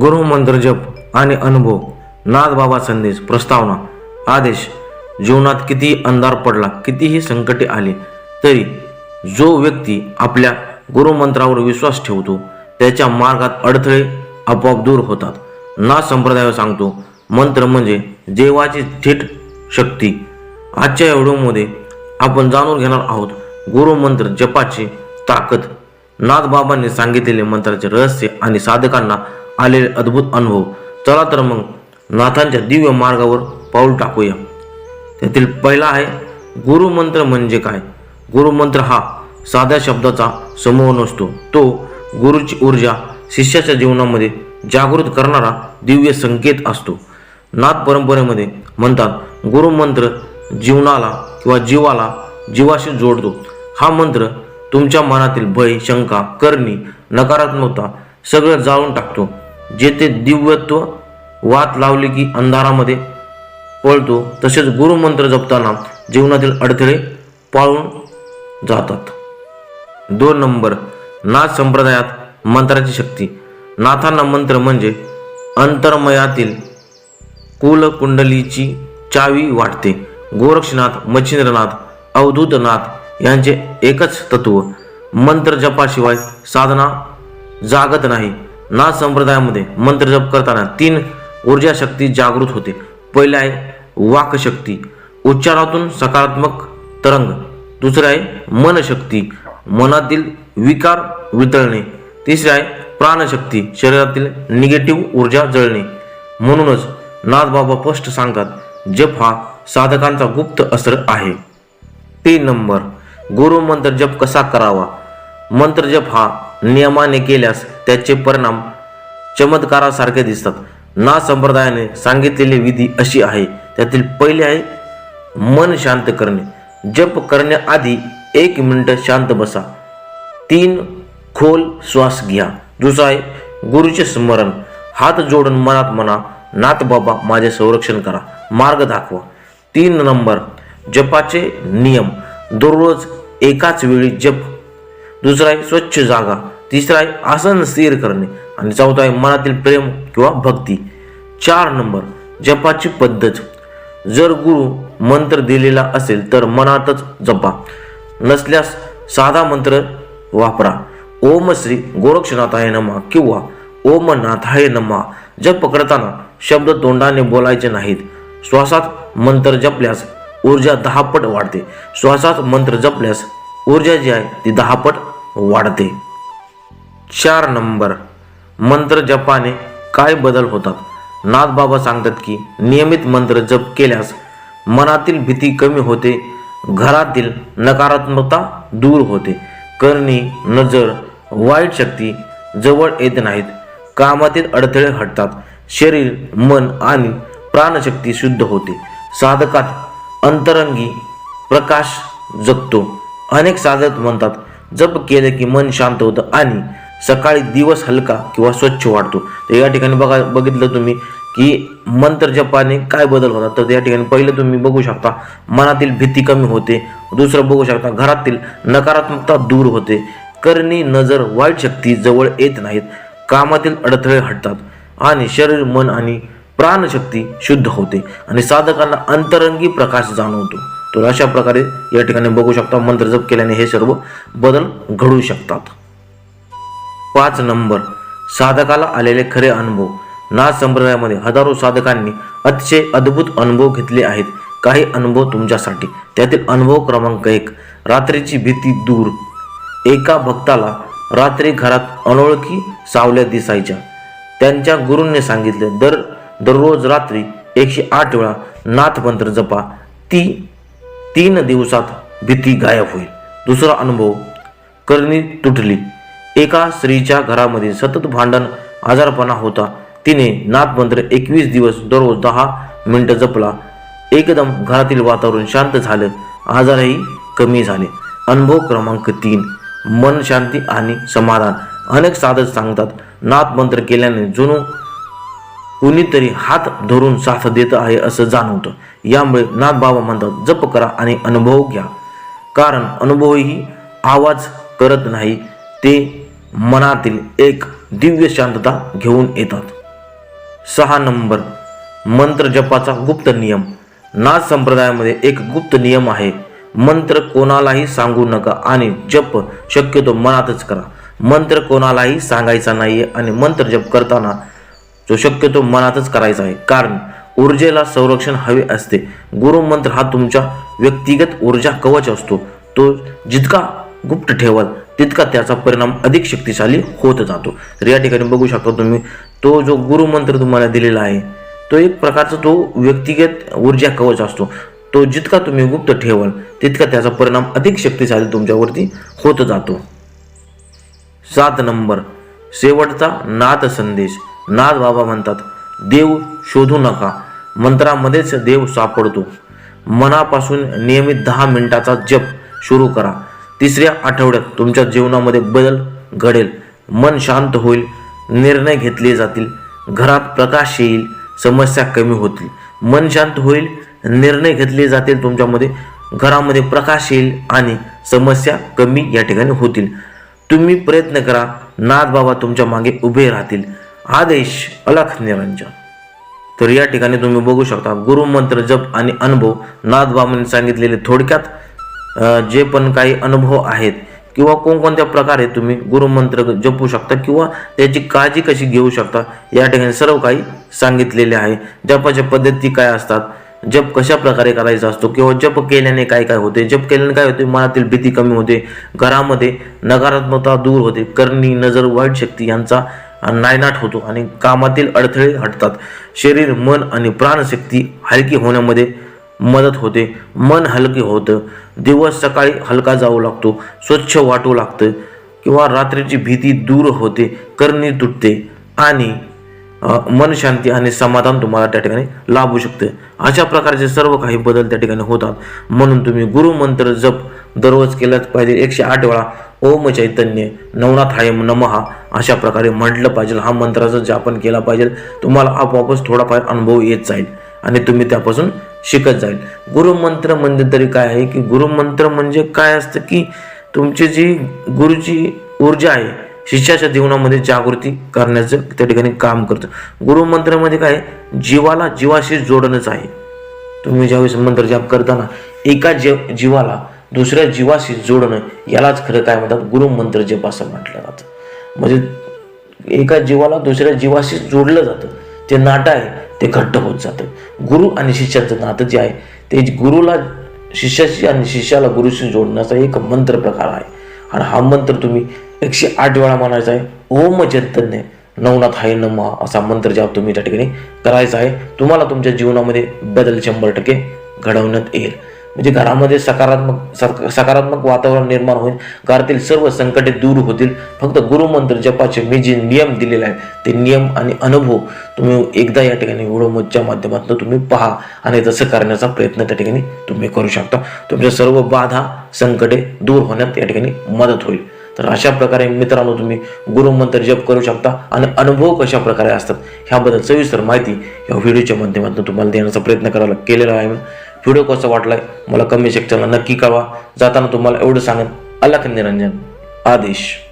गुरुमंत्र जप आणि अनुभव नाथबाबा संदेश प्रस्तावना आदेश जीवनात कितीही अंधार पडला कितीही संकटे आले तरी जो व्यक्ती आपल्या गुरुमंत्रावर विश्वास ठेवतो त्याच्या मार्गात अडथळे आपोआप दूर होतात. ना संप्रदाय सांगतो मंत्र म्हणजे देवाची थेट शक्ती. आजच्या या व्हिडिओमध्ये आपण जाणून घेणार आहोत गुरुमंत्र जपाची ताकद. नाथबाबांनी सांगितलेले मंत्राचे रहस्य आणि साधकांना आलेले अद्भुत अनुभव. चला तर मग नाथांच्या दिव्य मार्गावर पाऊल टाकूया. त्यातील पहिला आहे गुरुमंत्र म्हणजे काय? गुरुमंत्र हा साध्या शब्दाचा समूह नसतो. तो गुरुची ऊर्जा शिष्याच्या जीवनामध्ये जागृत करणारा दिव्य संकेत असतो. नाथ परंपरेमध्ये म्हणतात गुरुमंत्र जीवनाला किंवा जीवाला जीवाशी जोडतो. हा मंत्र तुमच्या मनातील भय शंका करणी नकारात्मकता सगळं जाळून टाकतो. जेथे दिव्यत्व वात लावले की अंधारामध्ये पळतो तसेच गुरुमंत्र जपताना जीवनातील अडथळे पाळून जातात. दोन नंबर नाथ संप्रदायात मंत्राची शक्ती. नाथांना मंत्र म्हणजे अंतर्मयातील कुलकुंडलीची चावी वाटते. गोरक्षनाथ मच्छिंद्रनाथ अवधूतनाथ यांचे एकच तत्व मंत्र जपाशिवाय साधना जागत नाही. नाथ संप्रदायामध्ये मंत्र जप करताना तीन ऊर्जा शक्ती जागृत होते पहिले आहे वाकशक्ती. उच्चारातून सकारात्मक तरंग. दुसरं आहे मनशक्ती. मनातील विकार वितळणे. तिसरे आहे प्राणशक्ती. शरीरातील निगेटिव्ह ऊर्जा जळणे. म्हणूनच नाथबाबा स्पष्ट सांगतात जप हा साधकांचा गुप्त असर आहे. तीन नंबर. गुरुमंत्र जप कसा करावा? मंत्र जप हा नियमाने केल्यास त्याचे परिणाम चमत्कारासारखे दिसतात. ना संप्रदायाने सांगितलेली विधी अशी आहे. त्यातील पहिले आहे मन शांत करणे. जप करण्याआधी एक मिनिट शांत बसा. तीन खोल श्वास घ्या. दुसरा आहे गुरुचे स्मरण. हात जोडून मनात म्हणा नाथ बाबा माझे संरक्षण करा. मार्ग दाखवा. तीन नंबर जपाचे नियम. दररोज एकाच वेळी जप. दुसरा आहे स्वच्छ जागा. तिसरा आहे आसन स्थिर करणे. आणि चौथा आहे मनातील प्रेम किंवा भक्ती. चार नंबर जपाची पद्धत. जर गुरु मंत्र दिलेला असेल तर मनातच जपा. नसल्यास साधा मंत्र वापरा. ओम श्री गोरक्षनाथाय नमा किंवा ओम नाथाय नमा. जप करताना शब्द तोंडाने बोलायचे नाहीत. श्वासात मंत्र जपल्यास ऊर्जा दहापट वाढते. श्वासात मंत्र जपल्यास ऊर्जा जी आहे ती दहापट वाढते. चार नंबर. मंत्र जपाने काय बदल होतात? नाथबाबा सांगतात की नियमित मंत्र जप केल्यास मनातील भीती कमी होते घरातील नकारात्मकता दूर होते. करणी नजर वाईट शक्ती जवळ येत नाहीत. कामातील अडथळे हटतात. शरीर मन आणि प्राणशक्ती शुद्ध होते. साधकात अंतरंगी प्रकाश जगतो. अनेक साधक म्हणतात जप केले की मन शांत होतं आणि सकाळी दिवस हलका किंवा स्वच्छ वाटतो तर या ठिकाणी बघा बघितलं तुम्ही की मंत्र जपाने काय बदल होतात तर या ठिकाणी पहिलं तुम्ही बघू शकता मनातील भीती कमी होते. दुसरं बघू शकता घरातील नकारात्मकता दूर होते. करणी नजर वाईट शक्ती जवळ येत नाहीत. कामातील अडथळे हटतात आणि शरीर मन आणि प्राणशक्ती शुद्ध होते आणि साधकांना अंतरंगी प्रकाश जाणवतो. तर अशा प्रकारे या ठिकाणी बघू शकता मंत्र जप केल्याने हे सर्व बदल घडू शकतात. पाच नंबर. साधकाला आलेले खरे अनुभव. नाथ संप्रदायामध्ये हजारो साधकांनी अतिशय अद्भुत अनुभव घेतले आहेत. काही अनुभव तुमच्यासाठी. त्यातील अनुभव क्रमांक एक. रात्रीची भीती दूर. एका भक्ताला रात्री घरात अनोळखी सावल्या दिसायच्या. त्यांच्या गुरूंनी सांगितले दर दररोज रात्री एकशे आठ वेळा नाथमंत्र जपा. ती तीन दिवसात भीती गायब होईल. दुसरा अनुभव करणी तुटली. एका स्त्रीच्या घरामध्ये सतत भांडण आजारपणा होता. तिने नाथमंत्र एकवीस दिवस दररोज दहा मिनिटं जपला. एकदम घरातील वातावरण शांत झालं. आजारही कमी झाले. अनुभव क्रमांक तीन मन शांती आणि समाधान. अनेक साधक सांगतात नाथमंत्र केल्याने जुनू कुणीतरी हात धरून साथ देत आहे असं जाणवतं. यामुळे नाथ बाबा म्हणतात जप करा आणि अनुभव घ्या. कारण अनुभवही आवाज करत नाही. ते मनातील एक दिव्य शांतता घेऊन येतात. सहा नंबर मंत्र जपाचा गुप्त नियम. नाथ संप्रदायामध्ये एक गुप्त नियम आहे. मंत्र कोणालाही सांगू नका आणि जप शक्यतो मनातच करा. मंत्र कोणालाही सांगायचा नाहीये आणि मंत्र जप करताना तो शक्यतो मनातच करायचा आहे. कारण ऊर्जेला संरक्षण हवे असते. गुरुमंत्र हा तुमच्या व्यक्तिगत ऊर्जा कवच असतो. तो जितका गुप्त ठेवाल तितका त्याचा परिणाम अधिक शक्तिशाली होत जातो. तर या ठिकाणी बघू शकता तुम्ही तो जो गुरुमंत्र तुम्हाला दिलेला आहे तो एक प्रकारचा तो व्यक्तिगत ऊर्जा कवच असतो. तो जितका तुम्ही गुप्त ठेवाल तितका त्याचा परिणाम अधिक शक्तिशाली तुमच्यावरती होत जातो. सात नंबर शेवटचा नाद संदेश. नाद बाबा म्हणतात देव शोधू नका मंत्रामध्येच देव सापडतो. मनापासून नियमित दहा मिनिटाचा जप सुरू करा. तिसऱ्या आठवड्यात तुमच्या जीवनामध्ये बदल घडेल. मन शांत होईल निर्णय घेतले जातील घरात प्रकाश येईल समस्या कमी होतील. मन शांत होईल निर्णय घेतले जातील तुमच्यामध्ये घरामध्ये प्रकाश येईल आणि समस्या कमी या ठिकाणी होतील. तुम्ही प्रयत्न करा नाथ बाबा तुमच्या मागे उभे राहतील. आदेश अलख निरंजन तर या ठिकाणी तुम्ही बघू शकता गुरुमंत्र जप आणि अनुभव नाथ बाबांनी सांगितलेले थोडक्यात जे पण काही अनुभव आहेत किंवा कोणकोणत्या प्रकारे तुम्ही गुरुमंत्र जपू शकता किंवा त्याची काळजी कशी घेऊ शकता या ठिकाणी सर्व काही सांगितलेले आहे. जपाच्या पद्धती काय असतात जप कशा प्रकारे करायचा असतो किंवा जप केल्याने काय काय होते जप केल्याने काय होते मनातील भीती कमी होते घरामध्ये नकारात्मकता दूर होते करणी नजर वाईट शक्ती यांचा नायनाट होतो आणि कामातील अडथळे हटतात. शरीर मन आणि प्राणशक्ती हलकी होण्यामध्ये मदत होते. मन हलके होतं. दिवस सकाळी हलका जाऊ लागतो. स्वच्छ वाटू लागतं. किंवा रात्रीची भीती दूर होते. करणी तुटते. आणि मन शांती आणि समाधान तुम्हाला त्या ठिकाणी लाभू शकते. अशा प्रकारचे सर्व काही बदल त्या ठिकाणी होतात. म्हणून तुम्ही गुरुमंत्र जप दररोज केलाच पाहिजे. एकशे आठ वेळा ओम चैतन्य नवनाथ हाय नमहा अशा प्रकारे म्हटलं पाहिजे. हा मंत्राचा जापन केला पाहिजे. तुम्हाला आपोआपच थोडाफार अनुभव येत जाईल. आणि तुम्ही त्यापासून शिकत जाईल. गुरुमंत्र म्हणजे तरी काय आहे की गुरुमंत्र म्हणजे काय असतं की तुमची जी गुरुची ऊर्जा आहे शिष्याच्या जीवनामध्ये जागृती करण्याचं त्या ठिकाणी काम करतं. गुरुमंत्रामध्ये काय जीवाला जीवाशी जोडणंच आहे. तुम्ही ज्यावेळेस मंत्र जाप करताना एका जीव जीवाला दुसऱ्या जीवाशी जोडणं यालाच खरं काय म्हणतात? गुरुमंत्र जप असं म्हटलं जातं. म्हणजे एका जीवाला दुसऱ्या जीवाशी जोडलं जातं. ते नातं आहे. ते घट्ट होत जातं. गुरु आणि शिष्याचं नातं जे आहे ते गुरुला शिष्याशी आणि शिष्याला गुरुशी जोडण्याचा एक मंत्र प्रकार आहे. आणि हा मंत्र तुम्ही एकशे आठ वेळा म्हणायचा आहे ओम चैतन्य नवनाथ हाय नमा असा मंत्र जाप तुम्ही त्या ठिकाणी करायचा आहे तुम्हाला तुमच्या जीवनामध्ये बदल शंभर टक्के घडवण्यात येईल. म्हणजे घरामध्ये सकारात्मक सक- सकारात्मक वातावरण निर्माण होईल. घरातील सर्व संकटे दूर होतील. फक्त गुरुमंत्र जपाचे मी जे नियम दिलेले आहेत. ते नियम आणि अनुभव तुम्ही एकदा या ठिकाणी व्हिडिओच्या माध्यमातून तुम्ही पहा आणि तसं करण्याचा प्रयत्न त्या ठिकाणी तुम्ही करू शकता. तुमच्या सर्व बाधा संकटे दूर होण्यात या ठिकाणी मदत होईल. तर अशा प्रकारे मित्रांनो तुम्ही गुरुमंत्र जप करू शकता आणि अनुभव कशा प्रकारे असतात ह्याबद्दल सविस्तर माहिती या व्हिडिओच्या माध्यमातून तुम्हाला देण्याचा प्रयत्न करायला केलेला आहे. व्हिडिओ कसा वाटलाय? मला कमी सेक्शनला नक्की कळवा. जाताना तुम्हाला एवढं सांगेन. अलख निरंजन? आदेश.